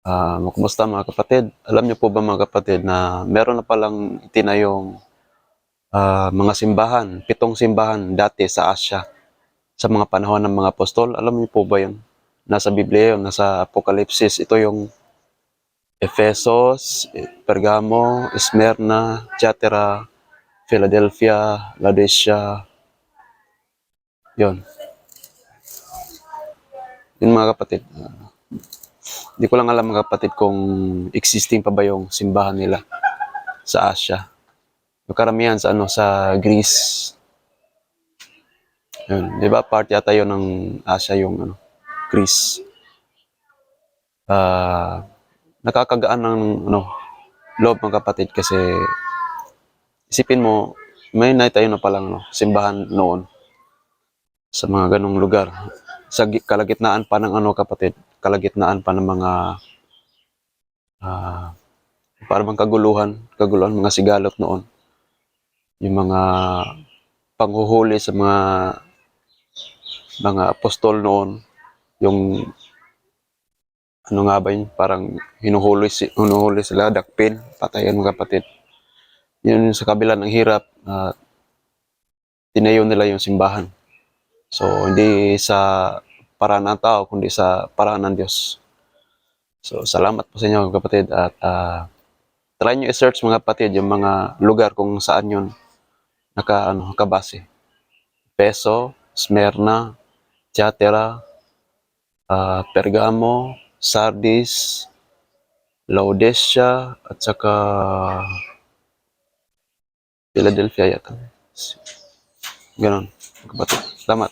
Ah, kumusta mga kapatid? Alam niyo po ba mga kapatid na meron na palang itinayong ah, mga simbahan, pitong simbahan dati sa Asya sa mga panahon ng mga apostol. Alam niyo po ba yun? Nasa Biblia yun, nasa Apokalipsis. Ito yung Ephesus, Pergamo, Smyrna, Thyatira, Philadelphia, Laodicea. Yun. Yun mga kapatid. Ah, Hindi ko lang alam mga kapatid kung existing pa ba yung simbahan nila sa Asia. Yung karamihan sa ano sa Greece. Yun, 'di ba? Part yata 'yon ng Asia yung ano, Greece. Ah, nakakagaan ng ano, loob mga kapatid kasi isipin mo may naitayo na palang no, simbahan noon sa mga ganong lugar. Sa gi- kalagitnaan pa ng ano kapatid, kalagitnaan pa ng mga ah parang kaguluhan, kaguluhan mga sigalot noon. Yung mga panghuhuli sa mga mga apostol noon, yung ano nga ba yun, parang hinuhuli, si, hinuhuli sila, dakpin, patayan mga kapatid. Yun sa kabila ng hirap, ah, tinayo nila yung simbahan. So, hindi sa paraan ng tao, kundi sa paraan ng Diyos. So, salamat po sa inyo mga kapatid at ah, try nyo i-search mga kapatid yung mga lugar kung saan yun naka, ano, nakabase. Peso, Smyrna, Thyatira, ah, Pergamo, Sardis, Laodicea, at saka Philadelphia yata. Ganon. Salamat.